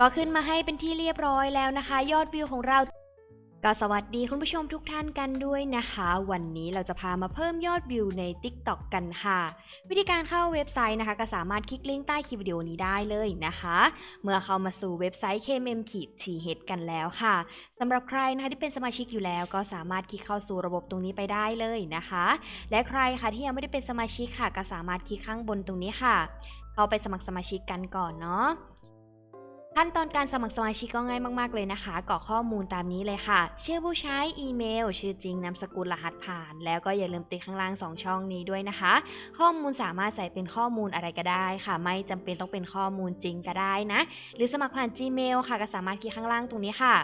ก็ขึ้นมาให้เป็นที่เรียบร้อยแล้วนะคะ ยอดวิวของเราก็สวัสดีคุณผู้ชมทุกท่านกันด้วยนะคะ วันนี้เราจะพามาเพิ่มยอดวิวใน TikTok กันค่ะ วิธีการเข้าเว็บไซต์นะคะ ก็สามารถคลิกลิงก์ใต้คลิปวิดีโอนี้ได้เลยนะคะ เมื่อเข้ามาสู่เว็บไซต์ KMM ขีด TH กันแล้วค่ะสำหรับใครนะคะที่เป็นสมาชิกอยู่แล้ว ก็สามารถคลิกเข้าสู่ระบบตรงนี้ไปได้เลยนะคะ และใครค่ะที่ยังไม่ได้เป็นสมาชิกค่ะ ก็สามารถคลิกข้างบนตรงนี้ค่ะ เข้าไปสมัครสมาชิกกันก่อนเนาะ ขั้นตอนการสมัครสมาชิกก็ง่ายมาก ๆ เลยนะคะกรอกข้อมูลตามนี้เลยค่ะ ชื่อผู้ใช้ อีเมล ชื่อจริง นามสกุล รหัสผ่าน แล้วก็อย่าลืมติ๊กข้างล่าง 2 ช่องนี้ด้วยนะคะ ข้อมูลสามารถใส่เป็นข้อมูลอะไรก็ได้ค่ะ ไม่จำเป็นต้องเป็นข้อมูลจริงก็ได้นะ หรือสมัครผ่าน Gmail ค่ะ ก็สามารถคลิกข้างล่างตรงนี้ค่ะ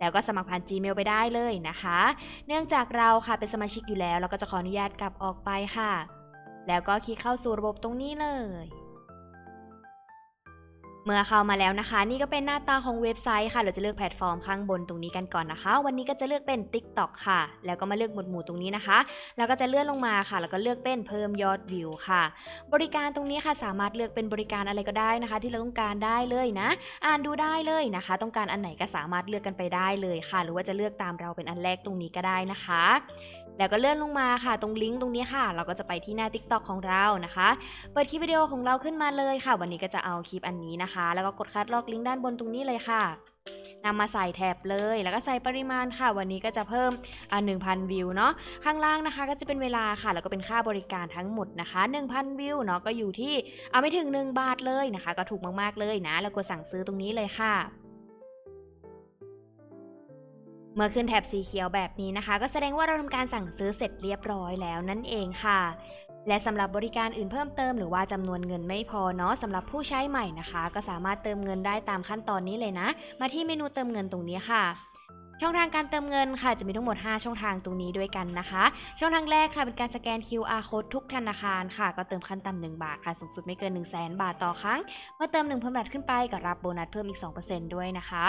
แล้วก็สมัครผ่าน Gmail ไปได้เลยนะคะ เนื่องจากเราค่ะเป็นสมาชิกอยู่แล้ว เราก็จะขออนุญาตกลับออกไปค่ะ แล้วก็คลิกเข้าสู่ระบบตรงนี้เลย เมื่อเข้ามาแล้วนะคะ นี่ก็เป็นหน้าตาของเว็บไซต์ค่ะ เราจะเลือกแพลตฟอร์มข้างบนตรงนี้กันก่อนนะคะ วันนี้ก็จะเลือกเป็น TikTok ค่ะ แล้วก็มาเลือกหมวดหมู่ตรงนี้นะคะ แล้วก็จะเลื่อนลงมาค่ะ แล้วก็เลือกเป็นเพิ่มยอดวิวค่ะ บริการตรงนี้ค่ะสามารถเลือกเป็นบริการอะไรก็ได้นะคะ ที่เราต้องการได้เลยนะ อ่านดูได้เลยนะคะ ต้องการอันไหนก็สามารถเลือกกันไปได้เลยค่ะ หรือว่าจะเลือกตามเราเป็นอันแรกตรงนี้ก็ได้นะคะ แล้วก็เลื่อนลงมาค่ะ ตรงลิงก์ตรงนี้ค่ะ เราก็จะไปที่หน้า TikTok ของเรานะคะ เปิดคลิปวิดีโอของเราขึ้นมาเลยค่ะ วันนี้ก็จะเอาคลิปอันนี้นะคะ แล้วก็กดคัดลอกลิงก์ด้านบนตรงนี้เลยค่ะนำมาใส่แท็บเลย แล้วก็ใส่ปริมาณค่ะ วันนี้ก็จะเพิ่มอ่า1,000วิวเนาะ ข้างล่างนะคะ ก็จะเป็นเวลาค่ะ แล้วก็เป็นค่าบริการทั้งหมดนะคะ 1,000 วิวเนาะ ก็อยู่ที่เอาไม่ถึง 1 บาทเลยนะคะ ก็ถูกมากๆเลยนะ แล้วกดสั่งซื้อตรงนี้เลยค่ะ เมื่อขึ้นแถบสีเขียวแบบนี้นะคะ ก็แสดงว่าเราทำการสั่งซื้อเสร็จเรียบร้อยแล้วนั่นเองค่ะ และสำหรับบริการอื่นเพิ่มเติมหรือว่าจำนวนเงินไม่พอเนาะสำหรับผู้ใช้ใหม่นะคะ ก็สามารถเติมเงินได้ตามขั้นตอนนี้เลยนะ มาที่เมนูเติมเงินตรงนี้ค่ะ ช่องทางการเติมเงินค่ะจะมีทั้งหมด 5 ช่องทางตรงนี้ด้วยกันนะคะ ช่องทางแรกค่ะเป็นการสแกน QR code ทุกธนาคารค่ะ ก็เติมขั้นต่ำ1บาทค่ะสูงสุดไม่เกิน 1 0 0 0 0แบาทต่อครั้ง เมื่อเติม1พันบาทขึ้นไปก็รับโบนัสเพิ่มอีก 2%ด้วยนะคะ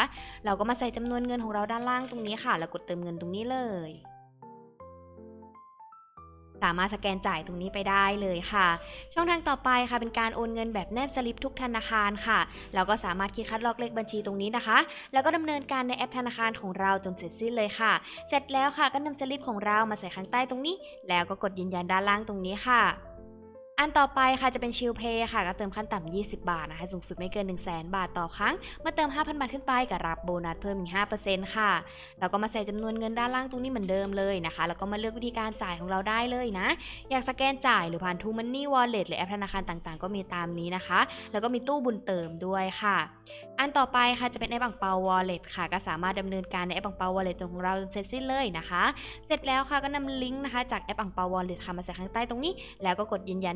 เราก็มาใส่จำนวนเงินของเราด้านล่างตรงนี้ค่ะ แล้วกดเติมเงินตรงนี้เลย สามารถสแกนจ่ายตรงนี้ไปได้เลยค่ะ ช่องทางต่อไปค่ะเป็นการโอนเงินแบบแนบสลิปทุกธนาคารค่ะเราก็สามารถคลิกคัดลอกเลขบัญชีตรงนี้นะคะ แล้วก็ดำเนินการในแอปธนาคารของเราจนเสร็จสิ้นเลยค่ะ เสร็จแล้วค่ะก็นำสลิปของเรามาใส่ข้างใต้ตรงนี้ แล้วก็กดยืนยันด้านล่างตรงนี้ค่ะ อันต่อไปค่ะจะเป็นชิลเพย์ค่ะก็เติมขั้นต่ำ 20 บาทนะคะ สูงสุดไม่เกิน 1 0 0 0 0แบาทต่อครั้งมื่อเติม 5,000 บาทขึ้นไปก็รับโบนัสเพิ่มอีก 5%ค่ะเราก็มาใส่จำนวนเงินด้านล่างตรงนี้เหมือนเดิมเลยนะคะ แล้วก็มาเลือกวิธีการจ่ายของเราได้เลยนะ อยากสแกนจ่ายหรือผ่าน t ูมันนี่วอลเล็ตหรือแอปธนาคารต่างๆ ก็มีตามนี้นะคะ แล้วก็มีตู้บุญเติมด้วยค่ะ อันต่อไปค่ะจะเป็นแอปอังเปาวอลเล็ตค่ะ ก็สามารถดำเนินการในแอปอังเปาวอลเล็ตของเราเสร็จสิ้นเลยนะคะ เสร็จแล้วค่ะก็นำลิงก์นะคะจากแอปอังเปาวอลเล็ตค่ะมาใส่ข้างใต้ตรงนี้ แล้วก็กดยืนยัน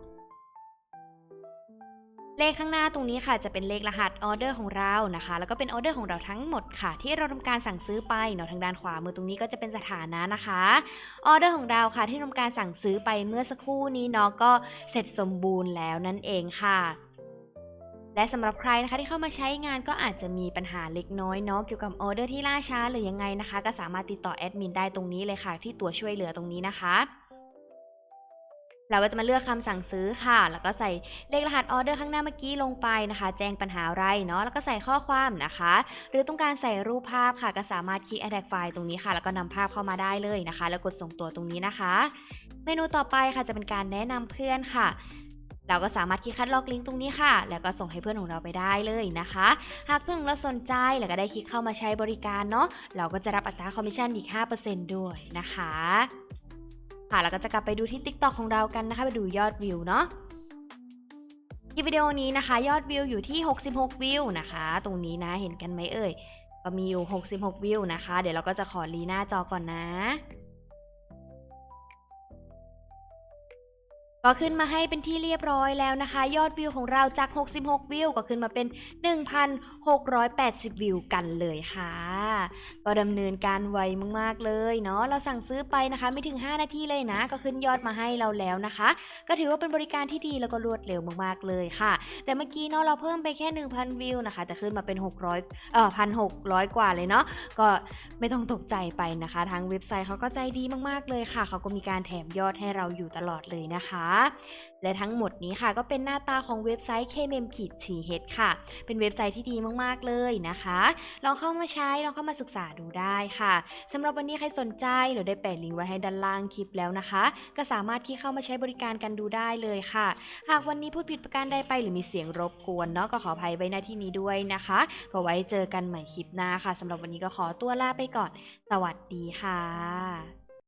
เลขข้างหน้าตรงนี้ค่ะจะเป็นเลขรหัสออเดอร์ของเรานะคะ แล้วก็เป็นออเดอร์ของเราทั้งหมดค่ะ ที่เราทำการสั่งซื้อไปเนาะทางด้านขวามือตรงนี้ก็จะเป็นสถานะนะคะออเดอร์ของเราค่ะ ที่ทำการสั่งซื้อไปเมื่อสักครู่นี้เนาะก็เสร็จสมบูรณ์แล้วนั่นเองค่ะและสำหรับใครนะคะที่เข้ามาใช้งานก็อาจจะมีปัญหาเล็กน้อยเนาะเกี่ยวกับออเดอร์ที่ล่าช้าหรือยังไงนะคะ ก็สามารถติดต่อแอดมินได้ตรงนี้เลยค่ะ ที่ตัวช่วยเหลือตรงนี้นะคะ เราก็จะมาเลือกคำสั่งซื้อค่ะ แล้วก็ใส่เลขรหัสออเดอร์ข้างหน้าเมื่อกี้ลงไปนะคะ แจ้งปัญหาอะไรเนาะ แล้วก็ใส่ข้อความนะคะ หรือต้องการใส่รูปภาพค่ะ ก็สามารถคลิก attach file ตรงนี้ค่ะ แล้วก็นำภาพเข้ามาได้เลยนะคะ แล้วกดส่งตัวตรงนี้นะคะ เมนูต่อไปค่ะจะเป็นการแนะนำเพื่อนค่ะเราก็สามารถคลิกคัดลอกลิงก์ตรงนี้ค่ะ แล้วก็ส่งให้เพื่อนของเราไปได้เลยนะคะ หากเพื่อนของเราสนใจแล้วก็ได้คลิกเข้ามาใช้บริการเนาะ เราก็จะรับอัตราคอมมิชชั่นอีก 5%ด้วยนะคะ ค่ะแล้วก็จะกลับไปดูที่ TikTok ของเรากันนะคะไปดูยอดวิวเนาะที่วิดีโอนี้นะคะ ยอดวิวอยู่ที่ 66 วิวนะคะ ตรงนี้นะเห็นกันไหมเอ่ยก็มีอยู่ 66 วิวนะคะ เดี๋ยวเราก็จะขอรีหน้าจอก่อนนะ ก็ขึ้นมาให้เป็นที่เรียบร้อยแล้วนะคะ ยอดวิวของเราจาก 66 วิว ก็ขึ้นมาเป็น 1,680 วิวกันเลยค่ะ ก็ดำเนินการไวมากๆเลยเนาะเราสั่งซื้อไปนะคะ ไม่ถึง 5 นาทีเลยนะ ก็ขึ้นยอดมาให้เราแล้วนะคะ ก็ถือว่าเป็นบริการที่ดีแล้วก็รวดเร็วมากๆเลยค่ะ แต่เมื่อกี้เนาะเราเพิ่มไปแค่ 1,000 วิวนะคะ แต่ขึ้นมาเป็น 600เอ่อ1,600 กว่าเลยเนาะก็ไม่ต้องตกใจไปนะคะ ทางเว็บไซต์เขาก็ใจดีมากๆเลยค่ะเขาก็มีการแถมยอดให้เราอยู่ตลอดเลยนะคะและทั้งหมดนี้ค่ะก็เป็นหน้าตาของเว็บไซต์ kmem t h ค่ะ เป็นเว็บไซต์ที่ดีมากๆเลยนะคะ ลองเข้ามาใช้ ลองเข้ามาศึกษาดูได้ค่ะสำหรับวันนี้ใครสนใจเราได้แปะลิงก์ไว้ให้ด้านล่างคลิปแล้วนะคะ ก็สามารถที่เข้ามาใช้บริการกันดูได้เลยค่ะ หากวันนี้พูดผิดประการใดไปหรือมีเสียงรบกวนเนาะก็ขออภัยไว้หน้าที่นี้ด้วยนะคะก็ไว้เจอกันใหม่คลิปหน้าค่ะสำหรับวันนี้ก็ขอตัวลาไปก่อน สวัสดีค่ะ